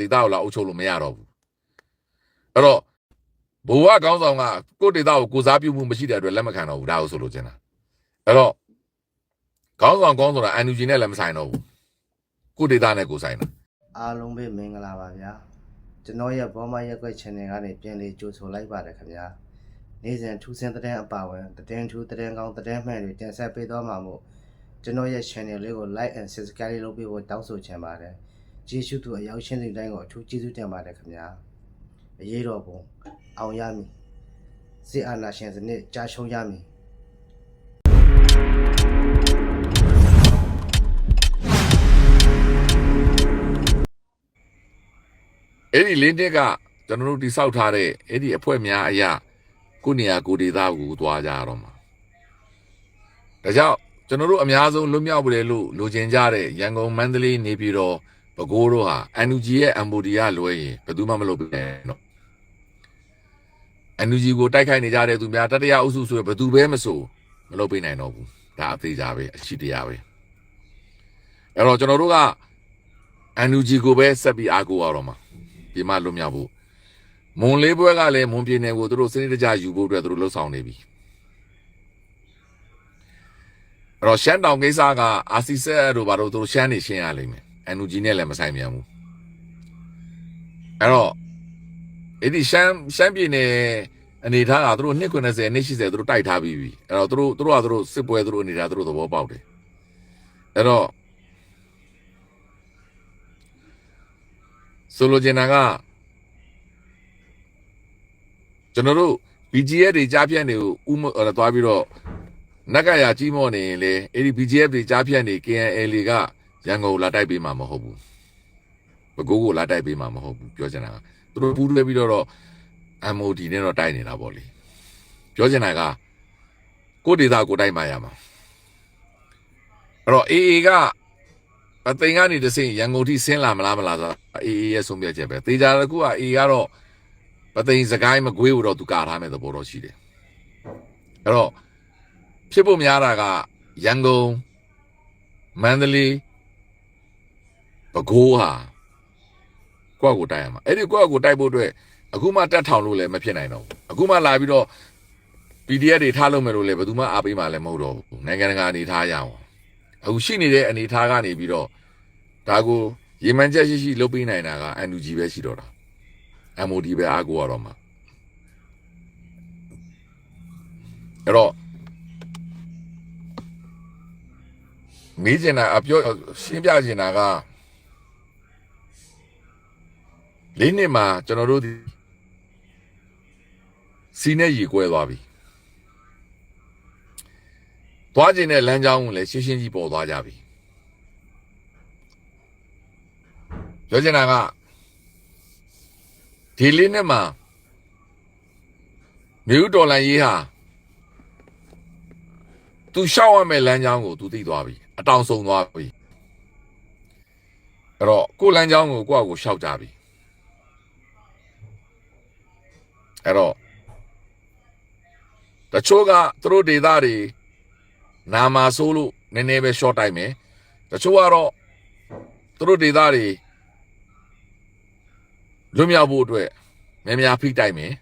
ဒေတာကိုလာအုပ်ချုပ်လို့မရတော့ဘူးအဲ့တော့ဘိုးကကောင်းဆောင်ကကိုယ့်ဒေတာကိုကိုစားပြုမှုမရှိတဲ့အတွက်လက်မခံတော့ဘူးဒါကိုဆိုလို့ချင်တာအဲ့တော့ကောင်းဆောင်ကောင်းဆိုတာ NUG နဲ့လည်းမဆိုင်တော့ဘူးကိုယ့်ဒေတာနဲ့ကိုဆိုင်တာအားလုံးပဲမင်္ဂလာပါဗျာကျွန်တော်ရဲ့ဘောမရက်ကွက် channel ကနေပြန်လေးကြိုဆိုလိုက်ပါတယ်ခင်ဗျာနေ့စဉ်ထူးဆန်းတဲ့အပါဝင်သတင်းထူးသတင်းကောင်းသတင်းမှန်တွေတင်ဆက်ပေးသွားမှာမို့ကျွန်တော်ရဲ့ channel လေးကို like and subscribe လုပ်ပေးဖို့တောင်းဆိုချင်ပါတယ် ကျေးဇူးတူအရောက်ရှင်းတဲ့တိုင်းကိုအထူးကျေးဇူးတင်ပါတယ်ခင်ဗျာအရေးတော်ပုံအောင်ရမည်စစ်အာဏာရှင်စနစ်ကြာရှုံးရမည်အဲ့ဒီလင်းတစ်ကကျွန်တော်တို့တိဆောက်ထားတဲ့အဲ့ဒီအဖွဲ့များအရာကိုနေရာကိုဒေတာကိုသွားကြရတော့မှာဒါကြောင့်ကျွန်တော်တို့အများဆုံးလွတ်မြောက်ပြီလို့လိုချင်ကြတဲ့ရန်ကုန်မန္တလေးနေပြည်တော် ပဲခူးတို့ဟာ NUG ရဲ့ MOD ကလွဲရင်ဘယ်သူမှမလုပ်ပြနဲ့နော် NUG ကိုတိုက်ခိုက်နေကြတဲ့သူများတတိယအုပ်စုဆိုရင်ဘယ်သူပဲမဆိုမလုပ်ပြနိုင်တော့ဘူးဒါအသေးကြပဲအရှိတရားပဲအဲ့တော့ကျွန်တော်တို့က NUG ကိုပဲဆက်ပြီးအားကိုးရတော့မှာဒီမှာလွတ်မြောက်ဖို့မွန်လေးဘွဲကလည်းမွန်ပြည်နယ်ကိုသူတို့စနစ်တကျယူဖို့အတွက်သူတို့လှုပ်ဆောင်နေပြီအဲ့တော့ရှမ်းတောင်ကိစ္စကအာစီဆက်တို့ဘာလို့သူတို့ရှမ်းနေရှင်းရလိမ့်မယ် အန်ယူဂျီနဲ့လည်းမဆိုင်မြန်ဘူးအဲ့တော့အဲ့ဒီရှမ်းရှမ်းပြည်နယ်အနေထားကသူတို့290 280သူတို့တိုက်ထားပြီးပြီအဲ့တော့သူတို့သူတို့ကသူတို့စစ်ပွဲသူတို့အနေထားသူတို့သဘောပေါက်တယ်အဲ့တော့ဆိုလိုချင်တာကကျွန်တော်တို့ BGF တွေကြားပြန့်တွေကိုဥမအဲ့ဒါသွားပြီးတော့နက်ကရကြီးမော့နေရင်လေအဲ့ဒီ BGF တွေကြားပြန့်နေ KNL က ရန်ကုန်ကိုလာတိုက်ပေးမှာမဟုတ်ဘူးဘကိုးကိုလာတိုက်ပေးမှာမဟုတ်ဘူးပြောချင်တာကသူတို့ပူးတွဲပြီးတော့ MOD နဲ့တော့တိုက်နေတာပေါ့လေပြောချင်တာကကိုဒေတာကိုတိုက်မှရမှာအဲ့တော့ AA ကအသိင်ကနေတဆင့်ရန်ကုန်ထိဆင်းလာမလားမလားဆိုတာ AA ရဲ့ဆုံးဖြတ်ချက်ပဲသေချာတကူက AA ကတော့ပသိင်စကိုင်းမကွေးဘူးတော့သူကာထားမဲ့သဘောတော့ရှိတယ်အဲ့တော့ဖြစ်ဖို့များတာကရန်ကုန်မန္တလေး ပဲခူးဟာကိုယ့်ကိုတိုက်ရမှာအဲ့ဒီကိုယ့်ကိုတိုက်ဖို့အတွက်အခုမှတက်ထောင်လို့လည်းမဖြစ်နိုင်တော့ဘူးအခုမှလာပြီးတော့ PDF တွေထားလို့မယ်လို့လည်းဘယ်သူမှအားပေးမှလည်းမဟုတ်တော့ဘူးနိုင်ငံတကာအနေထားရအောင်အခုရှိနေတဲ့အနေထားကနေပြီးတော့ဒါကိုရေမှန်ချက်ရှိရှိလုပ်ပေးနိုင်တာက NUG ပဲရှိတော့တာ MOD ပဲအားကိုးရတော့မှာအဲ့တော့မေးချင်တာအပြောရှင်းပြချင်တာက လေးနှစ်မှာကျွန်တော်တို့ဒီစီနဲ့ရေကွဲသွားပြီသွားခြင်းတဲ့လမ်းကြောင်းကိုလည်းရှင်းရှင်းကြီးပေါ်သွားကြပြီပြောချင်တာကဒီလေးနှစ်မှာမြို့ဒေါ်လာရေးဟာသူရှောက်ရမယ့်လမ်းကြောင်းကိုသူသိသွားပြီအတောင်ဆုံးသွားပြီအဲ့တော့ကိုယ်လမ်းကြောင်းကိုကိုယ့်အကိုရှောက်ကြပြီ အဲ့တော့တချို့ကသူတို့ဒေသတွေနာမာဆိုးလို့နည်းနည်းပဲ short တိုက်မယ်တချို့ကတော့သူတို့ဒေသတွေလွတ်မြောက်ဖို့အတွက်များများဖိတိုက်မယ်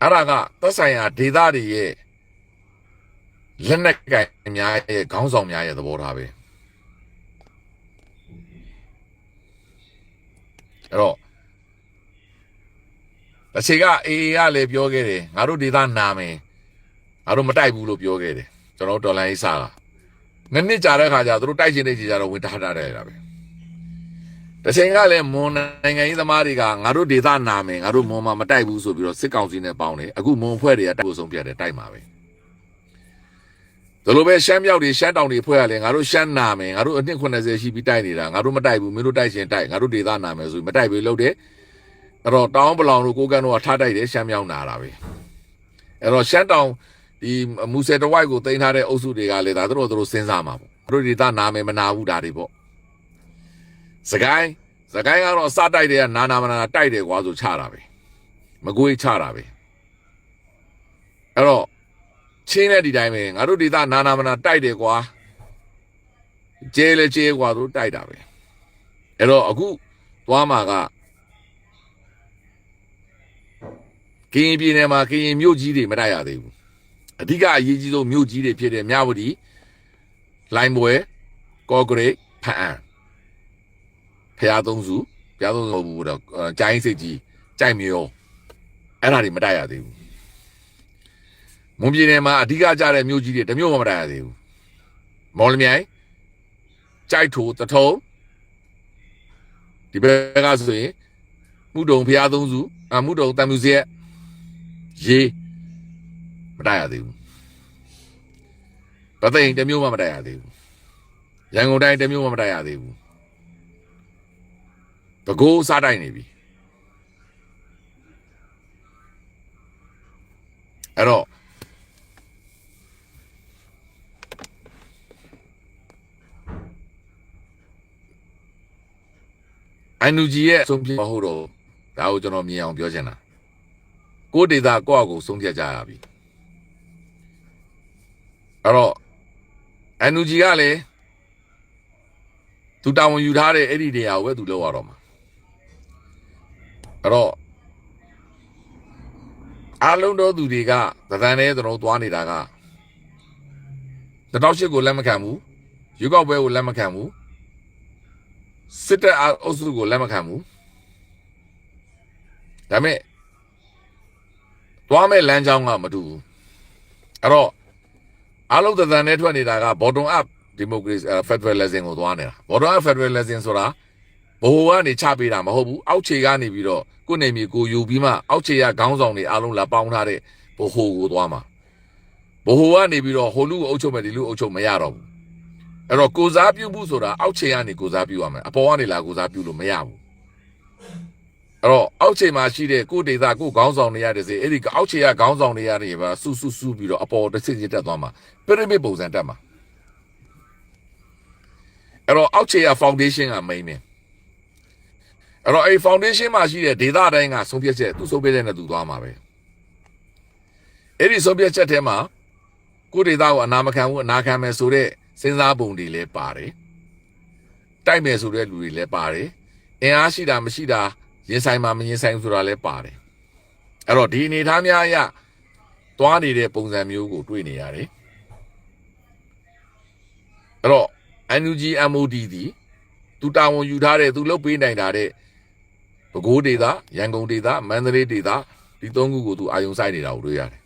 အဲ့ဒါကသက်ဆိုင်ရာဒေသတွေရဲ့လက်နက်ကင်များရဲ့ခေါင်းဆောင်များရဲ့သဘောထားပဲအဲ့တော့ အချိန်ကအေးကလည်းပြောခဲ့တယ်ငါတို့ဒေသနာမယ်ငါတို့မတိုက်ဘူးလို့ပြောခဲ့တယ်ကျွန်တော်တို့ဒေါ်လာရေးစားတာနှစ်နှစ်ကြာတဲ့ခါကျသူတို့တိုက်ချင်တဲ့ကြီးကြတော့ဝင်ထားထားတယ်တာပဲတစ်ချိန်ကလည်းမွန်နိုင်ငံရေးသမားတွေကငါတို့ဒေသနာမယ်ငါတို့မွန်မှာမတိုက်ဘူးဆိုပြီးတော့စစ်ကောင်စီနဲ့ပေါင်းတယ်အခုမွန်ဖွဲ့တွေကတိုက်ဖို့ဆုံးပြတ်တယ်တိုက်မှာပဲဒါလိုပဲရှမ်းမြောက်တွေရှမ်းတောင်တွေဖွဲ့ရလဲငါတို့ရှမ်းနာမယ်ငါတို့အနှစ်80ရှိပြီးတိုက်နေတာငါတို့မတိုက်ဘူးမင်းတို့တိုက်ချင်တိုက်ငါတို့ဒေသနာမယ်ဆိုပြီးမတိုက်ဘူးလို့တယ် အဲ့တော့တောင်းပလောင်တို့ကိုကန်တို့ကထားတိုက်တယ်ရှမ်းမြောက်နာတာပဲအဲ့တော့ရှမ်းတောင်ဒီမူဆယ်တဝိုက်ကိုတင်ထားတဲ့အုပ်စုတွေကလည်းဒါတို့တို့စဉ်းစားမှာပေါ့တို့ဒေသနာမယ်မနာဘူးဒါတွေပေါ့စကိုင်းစကိုင်းကတော့စတိုက်တယ်ကနာနာမနာတိုက်တယ်ကွာဆိုချတာပဲမကွေးချတာပဲအဲ့တော့ချင်းတဲ့ဒီတိုင်းပဲငါတို့ဒေသနာနာမနာတိုက်တယ်ကွာကျဲလေကျဲကွာတို့တိုက်တာပဲအဲ့တော့အခုသွားမှာက ကရင်ပြည်နယ်မှာကရင်မြို့ကြီးတွေမတိုက်ရသေးဘူးအဓိကအရေးကြီးဆုံးမြို့ကြီးတွေဖြစ်တဲ့မြဝတီလိုင်းပွဲကော့ဂရိတ်ဖအံဖျားသုံးစုဖျားသုံးစုမဟုတ်ဘူးတော့အဲကြိုင်းစိတ်ကြီးကြိုက်မျိုးအဲ့ဒါတွေမတိုက်ရသေးဘူးမွန်ပြည်နယ်မှာအဓိကကြတဲ့မြို့ကြီးတွေတစ်မြို့မှမတိုက်ရသေးဘူးမော်လမြိုင်ကြိုက်ထိုတထုံဒီဘက်ကဆိုရင်မှုတုံဖျားသုံးစုအမှုတုံတန်မြူစီရဲ့ ရေမတိုက်ရသေးဘူးပသိမ်တစ်မြို့မှမတိုက်ရသေးဘူးရန်ကုန်တိုင်းတစ်မြို့မှမတိုက်ရသေးဘူးတကိုးစားတိုက်နေပြီအဲ့တော့အန်ယူဂျီရဲ့ဆုံးဖြတ်မဟုတ်တော့ဒါကိုကျွန်တော်မြင်အောင်ပြောချင်တာ ကိုယ့်ဒေတာကိုယ့်အကူဆုံးဖြတ်ကြရပြီအဲ့တော့အန်ယူဂျီကလည်းသူတာဝန်ယူထားတဲ့အဲ့ဒီနေရာကိုပဲသူလောက်ရတော့မှာအဲ့တော့အားလုံးသောသူတွေကသဒ္ဒန်နဲ့ကျွန်တော်သွားနေတာက2008ကိုလက်မခံဘူးရွေးကောက်ပွဲကိုလက်မခံဘူးစစ်တပ်အုပ်စုကိုလက်မခံဘူးဒါပေမဲ့ သွားမဲ့လမ်းကြောင်းကမတူဘူးအဲ့တော့အားလုံးသဒ္ဒန်နဲ့ထွက်နေတာက bottom up democracy uh, federalism ကိုသွားနေတာ bottom up federalism ဆိုတာဘိုးကနေချပေးတာမဟုတ်ဘူးအောက်ခြေကနေပြီးတော့ကိုယ်နေမြေကိုယူပြီးမှအောက်ခြေကခေါင်းဆောင်တွေအားလုံးလာပေါင်းထားတဲ့ဘိုးဟိုကိုသွားမှာဘိုးဟိုကနေပြီးတော့ဟိုလူကိုအုပ်ချုပ်မယ်ဒီလူကိုအုပ်ချုပ်မရတော့ဘူးအဲ့တော့ကိုစားပြုမှုဆိုတာအောက်ခြေကနေကိုစားပြုရမယ်အပေါ်ကနေလာကိုစားပြုလို့မရဘူး အဲ့တော့အောက်ခြေမှာရှိတဲ့ကိုဒေတာကိုခေါင်းဆောင်တွေရတဲ့စေအဲ့ဒီအောက်ခြေကခေါင်းဆောင်တွေရတယ်ပါဆူဆူဆူပြီးတော့အပေါ်တစ်စစ်စစ်တက်သွားမှာပရမစ်ပုံစံတက်မှာအဲ့တော့အောက်ခြေက foundation က main နေအဲ့တော့အဲ့ foundation မှာရှိတဲ့ဒေတာတိုင်းကဆုံးဖြတ်ချက်သူဆုံးဖြတ်တဲ့နဲ့သူသွားမှာပဲအဲ့ဒီဆုံးဖြတ်ချက်ထဲမှာကိုဒေတာကိုအနာမခံဘူးအနာခံမယ်ဆိုတဲ့စဉ်းစားပုံတွေလည်းပါတယ်တိုက်မယ်ဆိုတဲ့လူတွေလည်းပါတယ်အင်အားရှိတာမရှိတာ ရင်ဆိုင်မှာမရင်ဆိုင်ဘူးဆိုတာလည်းပါတယ်အဲ့တော့ဒီအနေထားများအရသွားနေတဲ့ပုံစံမျိုးကိုတွေ့နေရတယ်အဲ့တော့ NUG MOD ဒီသူတာဝန်ယူထားတဲ့သူလုပ်ပေးနိုင်တာတဲ့ပဲခူးဒေသရန်ကုန်ဒေသမန္တလေးဒေသဒီသုံးခုကိုသူအာယုံဆိုင်နေတာကိုတွေ့ရတယ်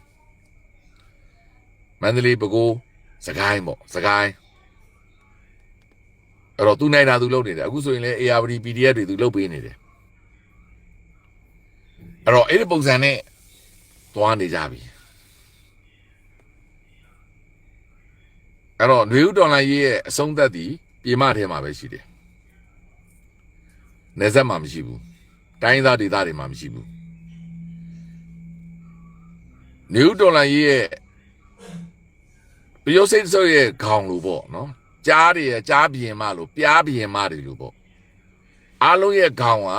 မန္တလေးပဲခူးစကိုင်းပေါ့စကိုင်းအဲ့တော့သူနိုင်တာသူလုပ်နေတယ်အခုဆိုရင်လည်း ARD PDF တွေသူလုပ်ပေးနေတယ် အဲ့တော့အဲ့ဒီပုံစံနဲ့သွားနေကြပြီအဲ့တော့ຫນွေဦးတော်လိုင်းရေးရဲ့အဆုံးသက်သည်ပြေမထဲမှာပဲရှိတယ်နေဆက်မှာမရှိဘူးတိုင်းသားဒေသတွေမှာမရှိဘူးຫນွေဦးတော်လိုင်းရေးရဲ့ပျောစိတ်ဆုပ်ရဲ့ခေါင်လို့ပေါ့နော်ကြားတွေရဲ့ကြားပြင်မလို့ပြားပြင်မတွေလို့ပေါ့အားလုံးရဲ့ခေါင်က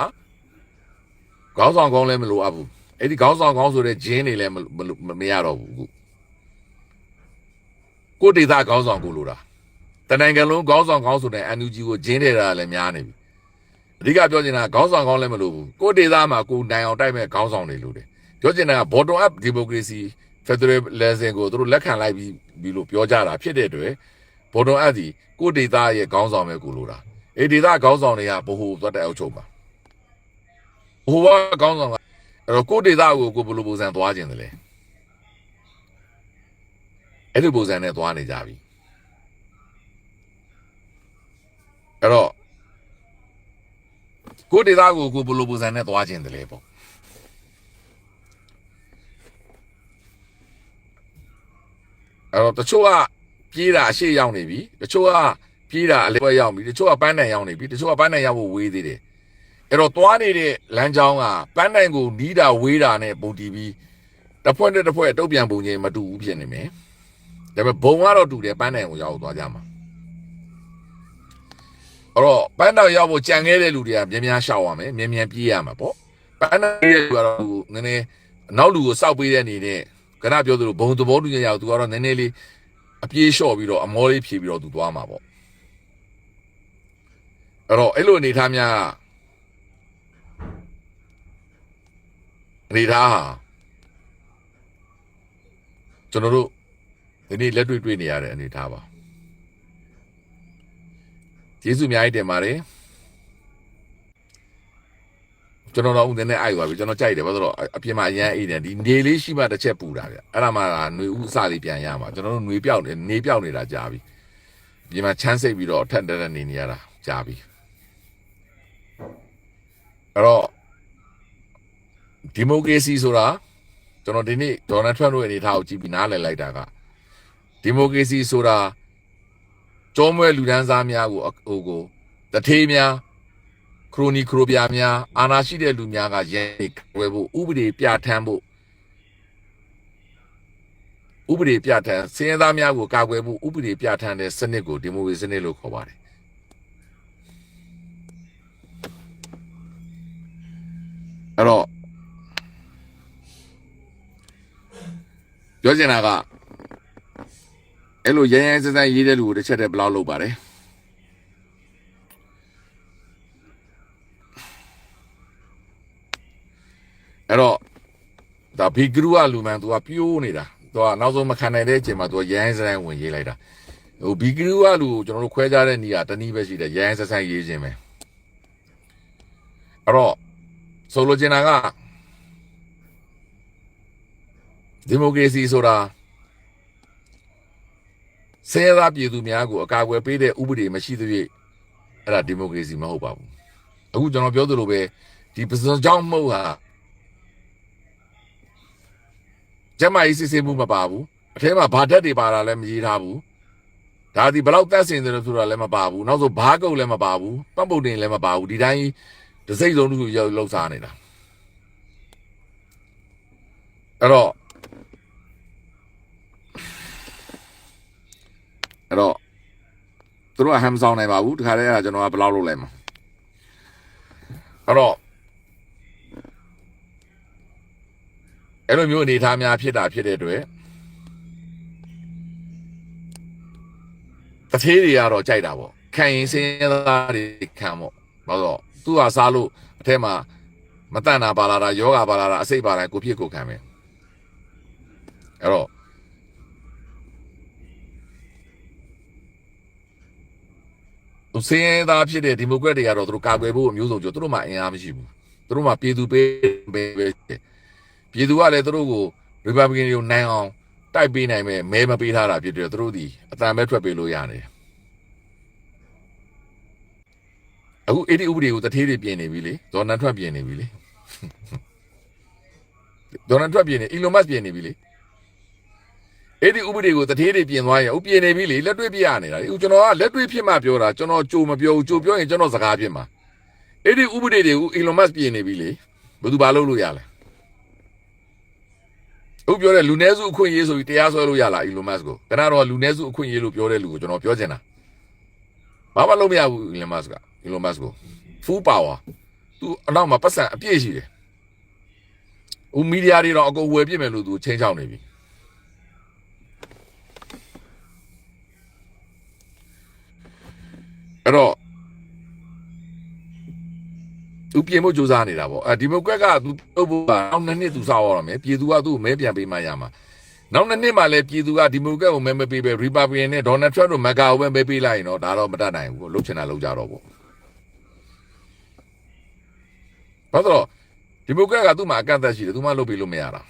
ခေါင်းဆောင်ကောင်းလည်းမလိုအပ်ဘူးအဲ့ဒီခေါင်းဆောင်ကောင်းဆိုတဲ့ဂျင်းတွေလည်းမလိုမမရတော့ဘူးအခုကိုယ်ဒေသခေါင်းဆောင်ကိုလိုတာတနိုင်ငံလုံးခေါင်းဆောင်ကောင်းဆိုတဲ့ NUG ကိုဂျင်းထဲတာလည်းများနေပြီအဓိကပြောချင်တာခေါင်းဆောင်ကောင်းလည်းမလိုဘူးကိုယ်ဒေသမှာကိုယ်နိုင်အောင်တိုက်မဲ့ခေါင်းဆောင်တွေလိုတယ်ပြောချင်တာက bottom up democracy federalism ကိုသူတို့လက်ခံလိုက်ပြီးပြီးလို့ပြောကြတာဖြစ်တဲ့အတွက်ဘော်ဒွန်အပ်ဒီကိုဒေတာရဲ့ခေါင်းဆောင်ပဲကိုလိုတာအေဒေတာခေါင်းဆောင်တွေကဘိုးဟိုသွားတဲ့အုပ်ချုပ်ပါ ဘိုးဘခေါင်းဆောင်ကအဲ့တော့ကိုဒေတာကိုကိုဘယ်လိုပုံစံသွားခြင်းတလဲအဲ့ဒီပုံစံနဲ့သွားနေကြပြီအဲ့တော့ကိုဒေတာကိုကိုဘယ်လိုပုံစံနဲ့သွားခြင်းတလဲပေါ့အဲ့တော့တချို့ကပြေးတာအရှိရောက်နေပြီတချို့ကပြေးတာအလဲပွဲရောက်ပြီတချို့ကပန်းတိုင်ရောက်နေပြီတချို့ကပန်းတိုင်ရောက်ဖို့ဝေးသေးတယ် အဲ့တော့သွားနေတဲ့လမ်းကြောင်းကပန်းတိုင်ကိုနီးတာဝေးတာနဲ့ပုံတီးပြီးတစ်ဖွဲ့နဲ့တစ်ဖွဲ့တုတ်ပြန်ပုံချင်းမတူဘူးဖြစ်နေမယ်ဒါပေမဲ့ဘုံကတော့တူတယ်ပန်းတိုင်ကိုရောက်သွားကြမှာအဲ့တော့ပန်းတိုင်ရောက်ဖို့ကြံခဲ့တဲ့လူတွေကမြ мян ရှောက်ရမယ်မြ мян ပြေးရမှာပေါ့ပန်းတိုင်ရဲ့လူကတော့နည်းနည်းနောက်လူကိုစောက်ပေးတဲ့အနေနဲ့ခဏပြောသလိုဘုံသဘောတူညီရအောင်သူကတော့နည်းနည်းလေးအပြေးလျှော့ပြီးတော့အမောလေးဖြေပြီးတော့သူသွားမှာပေါ့အဲ့တော့အဲ့လိုအနေထားများ အနေထားဟာကျွန်တော်တို့ဒီနေ့လက်တွေ့တွေ့နေရတဲ့အနေထားပါကျေးဇူးအများကြီးတင်ပါတယ်ကျွန်တော်တော့ဦးတင်နဲ့အိုက်ပါပြီကျွန်တော်ကြိုက်တယ်ဘာလို့လဲဆိုတော့အပြင်မှာအရန်အိတ်တယ်ဒီနေလေးရှိမှတစ်ချက်ပူတာဗျအဲ့ဒါမှຫນွေဥအစလေးပြန်ရမှာကျွန်တော်တို့ຫນွေပြောက်နေနေပြောက်နေတာကြာပြီဒီမှာချမ်းစိတ်ပြီးတော့ထက်တက်တက်နေနေရတာကြာပြီအဲ့တော့ ဒီမိုကရေစီဆိုတာကျွန်တော်ဒီနေ့ဒေါ်နယ်ထရန့်တို့ရဲ့အနေထားကိုကြည့်ပြီးနားလည်လိုက်တာကဒီမိုကရေစီဆိုတာကျောမွဲလူဒန်းစားများကိုဟိုကိုတထေးများခရိုနီခရိုပြာများအာဏာရှိတဲ့လူများကရဲဝဲဖို့ဥပဒေပြဋ္ဌာန်းဖို့ဥပဒေပြဋ္ဌာန်းစည်ရသားများကိုကာကွယ်ဖို့ဥပဒေပြဋ္ဌာန်းတဲ့စနစ်ကိုဒီမိုကရေစီစနစ်လို့ခေါ်ပါတယ်အဲ့တော့ ပြောချင်တာကအဲ့လိုရဲရဲစစရေးတဲ့လူကိုတစ်ချက်တည်းဘယ်လောက်လုပ်ပါတယ်အဲ့တော့ဒါဘီဂရူကလူမှန်သူကပြိုးနေတာသူကနောက်ဆုံးမခံနိုင်တဲ့အချိန်မှာသူကရဲရဲစစဝင်ရေးလိုက်တာဟိုဘီဂရူကလူကိုကျွန်တော်တို့ခွဲခြားတဲ့နေရာတစ်နည်းပဲရှိတယ်ရဲရဲစစရေးခြင်းပဲအဲ့တော့ဆိုလိုချင်တာက ဒီမိုကရေစီဆိုတာဆဲသားပြည်သူများကိုအကာအကွယ်ပေးတဲ့ဥပဒေမရှိသဖြင့်အဲ့ဒါဒီမိုကရေစီမဟုတ်ပါဘူးအခုကျွန်တော်ပြောသလိုပဲဒီပစံကြောင့်မဟုတ်ဟာကျမကြီးစစ်စစ်မှုမပါဘူးအထဲမှာဘာဓာတ်တွေပါတာလည်းမရေးထားဘူးဒါဒီဘလောက်တက်စင်တယ်လို့ဆိုတာလည်းမပါဘူးနောက်ဆိုဘားကုတ်လည်းမပါဘူးပတ်ပုတ်တင်လည်းမပါဘူးဒီတိုင်းတစိမ့်စုံတစ်ခုရောက်လောက်စားနေတာအဲ့တော့ အဲ့တော့သူတို့ကဟမ်ဆောင်နိုင်ပါဘူးတခါတည်းကကျွန်တော်ကဘယ်လောက်လုပ်လိုက်မှာအဲ့တော့အဲ့လိုမျိုးအနေအထားများဖြစ်တာဖြစ်တဲ့အတွက်တထေးတွေကတော့ကြိုက်တာပေါ့ခံရင်စင်းရဲသားတွေခံပေါ့ဘာလို့သူကစားလို့အထက်မှာမတန်တာပါလာတာယောဂပါလာတာအစိတ်ပါလာကိုဖြစ်ကိုခံမယ်အဲ့တော့ သူစင်းရဲသားဖြစ်တဲ့ဒီမိုကရက်တွေကတော့သူတို့ကာကွယ်ဖို့အမျိုးစုံကြသူတို့မှအင်အားမရှိဘူးသူတို့မှပြည်သူပေးပေးပဲပြည်သူကလည်းသူတို့ကိုရီပတ်ဘလစ်ကန်တွေကိုနိုင်အောင်တိုက်ပေးနိုင်မဲ့မဲမပေးထားတာဖြစ်တယ်သူတို့ဒီအတန်ပဲထွက်ပေးလို့ရတယ်အခုအဲ့ဒီဥပဒေကိုတထေးတွေပြင်နေပြီလေဒေါ်နယ်ထရန့်ပြင်နေပြီလေဒေါ်နယ်ထရန့်ပြင်နေအီလွန်မတ်ပြင်နေပြီလေ အဲ့ဒီဥပဒေကိုတထေးတွေပြင်သွားရင်ဥပြင်နေပြီလေလက်တွေ့ပြရနေတာလေဥကျွန်တော်ကလက်တွေ့ဖြစ်မှပြောတာကျွန်တော်ကြိုမပြောဘူးကြိုပြောရင်ကျွန်တော်စကားဖြစ်မှာအဲ့ဒီဥပဒေတွေကိုအီလွန်မတ်ပြင်နေပြီလေဘယ်သူဘာလုပ်လို့ရလဲဥပြောတဲ့လူနည်းစုအခွင့်အရေးဆိုပြီးတရားစွဲလို့ရလားအီလွန်မတ်ကိုကနတော့လူနည်းစုအခွင့်အရေးလို့ပြောတဲ့လူကိုကျွန်တော်ပြောချင်တာဘာမှလုပ်မရဘူးအီလွန်မတ်ကအီလွန်မတ်ကို full power သူအနောက်မှာပတ်စံအပြည့်ရှိတယ်ဦးမီဒီယာတွေတော့အကုန်ဝယ်ပြစ်မယ်လို့သူချင်းချောင်းနေပြီအဲ့တော့ သူပြင်ဖို့ကြိုးစားနေတာပေါ့အဲဒီမိုကရက်ကသူတုပ်ဖို့ကနောက်နှစ်နှစ်သူစောက်ရအောင်မယ်ပြည်သူကသူ့ကိုမဲပြန်ပေးမှရမှာနောက်နှစ်နှစ်မှလည်းပြည်သူကဒီမိုကရက်ကိုမဲမပေးပဲရီပတ်ဘလီကန်နဲ့ဒေါ်နယ်ထရန့်တို့မက်ဂါကိုပဲမဲပေးလိုက်ရင်တော့ဒါတော့မတတ်နိုင်ဘူးလှုပ်ချင်တာလှုပ်ကြတော့ပေါ့ဘာလို့ဒီမိုကရက်ကသူ့မှာအကန့်အသတ်ရှိတယ်သူမှလုပ်ပေးလို့မရတာ